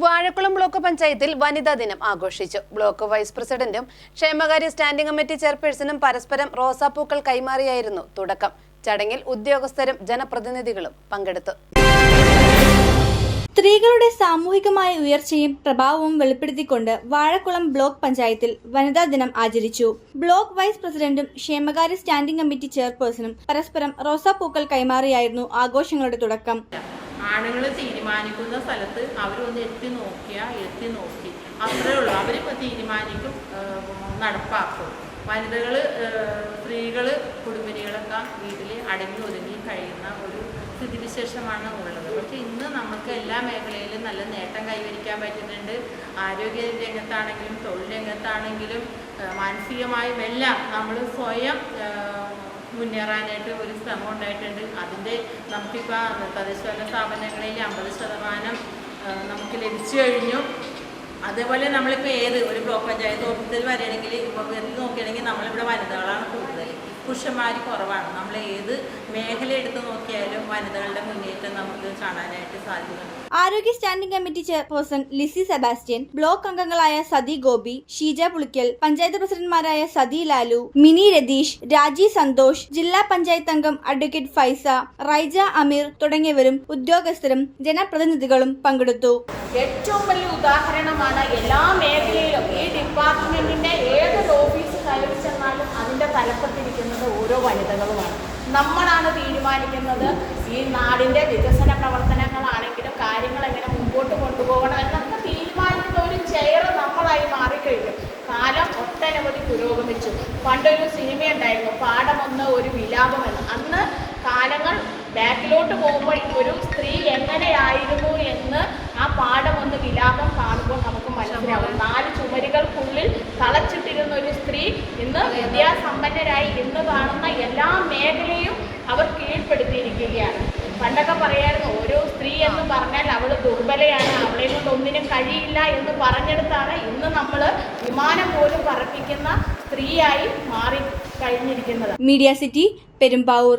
Vazhakulam block പഞ്ചായത്തിൽ വനിതാ ദിനം ആഘോഷിച്ചു. ബ്ലോക്ക് വൈസ് പ്രസിഡന്റും ക്ഷേമകാര്യ സ്റ്റാൻഡിംഗ് കമ്മിറ്റി ചെയർപേഴ്സണും പരസ്പരം റോസാപ്പൂക്കൾ കൈമാറിയായിരുന്നു തുടക്കം. ചടങ്ങിൽ ഉദ്യോഗസ്ഥരും ജനപ്രതിനിധികളും പങ്കെടുത്തു. സ്ത്രീകളുടെ സാമൂഹികമായ ഉയർച്ചയും പ്രഭാവവും വെളിപ്പെടുത്തിക്കൊണ്ട് വാഴക്കുളം ബ്ലോക്ക് പഞ്ചായത്തിൽ വനിതാ ദിനം ആചരിച്ചു. ബ്ലോക്ക് വൈസ് പ്രസിഡന്റും ക്ഷേമകാര്യ സ്റ്റാൻഡിംഗ് കമ്മിറ്റി ചെയർപേഴ്സണും പരസ്പരം റോസാപ്പൂക്കൾ കൈമാറിയായിരുന്നു ആഘോഷങ്ങളുടെ തുടക്കം. ആണുങ്ങൾ തീരുമാനിക്കുന്ന സ്ഥലത്ത് അവരൊന്ന് എത്തി നോക്കിയാൽ എത്തി നോക്കി. അത്രേ ഉള്ളൂ. അവരിപ്പോൾ തീരുമാനിക്കും നടപ്പാക്കും. വനിതകൾ സ്ത്രീകൾ കുടുംബിനികളൊക്കെ വീട്ടിൽ അടങ്ങി ഒതുങ്ങി കഴിയുന്ന ഒരു സ്ഥിതിവിശേഷമാണ് ഉള്ളത്. പക്ഷെ ഇന്ന് നമുക്ക് എല്ലാ മേഖലയിലും നല്ല നേട്ടം കൈവരിക്കാൻ പറ്റുന്നുണ്ട്. ആരോഗ്യ രംഗത്താണെങ്കിലും തൊഴിൽ രംഗത്താണെങ്കിലും മാനസികമായും എല്ലാം നമ്മൾ സ്വയം മുന്നേറാനായിട്ട് ഒരു ശ്രമം ഉണ്ടായിട്ടുണ്ട്. അതിന്റെ നമുക്കിപ്പോൾ തദ്ദേശഭരണ സ്ഥാപനങ്ങളിൽ അമ്പത് ശതമാനം നമുക്ക് ലഭിച്ചു കഴിഞ്ഞു. അതേപോലെ നമ്മളിപ്പോൾ ഏത് ഒരു ബ്ലോക്ക് പഞ്ചായത്ത് ഓഫീസിൽ വരികയാണെങ്കിൽ ഇപ്പോൾ നോക്കുകയാണെങ്കിൽ നമ്മളിവിടെ വനിതകളാണ് പുരുഷന്മാർ കുറവാണ്. നമ്മൾ ഏത് മേഖല എടുത്ത് നോക്കിയാലും വനിതകളുടെ മുന്നേറ്റം നമുക്ക് കാണാനായിട്ട് സാധിക്കുന്നു ആരോഗ്യ standing committee chairperson Lissy Sebastian block അംഗങ്ങളായ സതി ഗോപി ഷീജ പുളിക്കൽ പഞ്ചായത്ത് പ്രസിഡന്റ്മാരായ സതി ലാലു മിനി രതീഷ് രാജി സന്തോഷ് ജില്ലാ പഞ്ചായത്ത് അംഗം അഡ്വക്കേറ്റ് ഫൈസ റൈജ അമീർ തുടങ്ങിയവരും ഉദ്യോഗസ്ഥരും ജനപ്രതിനിധികളും പങ്കെടുത്തു. ഏറ്റവും വലിയ ഉദാഹരണമാണ് എല്ലാ മേഖലയിലും നമ്മളാണ് തീരുമാനിക്കുന്നത്. ഈ നാടിന്റെ വികസന പ്രവർത്തനങ്ങളാണെങ്കിലും കാര്യങ്ങൾ എങ്ങനെ മുമ്പോട്ട് കൊണ്ടുപോകണം എന്നൊക്കെ തീരുമാനിക്കുന്ന ഒരു ചെയർ നമ്മളായി മാറിക്കഴിഞ്ഞു. കാലം ഒട്ടനവധി പുരോഗമിച്ചു. പണ്ടൊരു സിനിമ സിനിമയുണ്ടായിരുന്നു പാഠമൊന്ന് ഒരു വിലാപമെന്ന്. അന്ന് കാലങ്ങൾ ബാക്കിലോട്ട് പോകുമ്പോൾ ഒരു സ്ത്രീ എങ്ങനെയായിരുന്നു എന്ന് ആ പാഠമൊന്ന് വിലാപം കാണുമ്പോൾ നമുക്ക് മനസ്സിലാവും. സ്ത്രീ ഇന്ന് വിദ്യാസമ്പന്നരായി ഇന്ന് കാണുന്ന എല്ലാ മേഖലയും അവർ കീഴ്പ്പെടുത്തിയിരിക്കുകയാണ്. പണ്ടൊക്കെ പറയായിരുന്നു ഓരോ സ്ത്രീ എന്ന് പറഞ്ഞാൽ അവൾ ദുർബലയാണ് അവളെ കൊണ്ട് ഒന്നിനും കഴിയില്ല എന്ന് പറഞ്ഞെടുത്താണ് ഇന്ന് നമ്മൾ വിമാനം പോലും പറപ്പിക്കുന്ന സ്ത്രീയായി മാറി കഴിഞ്ഞിരിക്കുന്നത്. Media city Perumbavoor.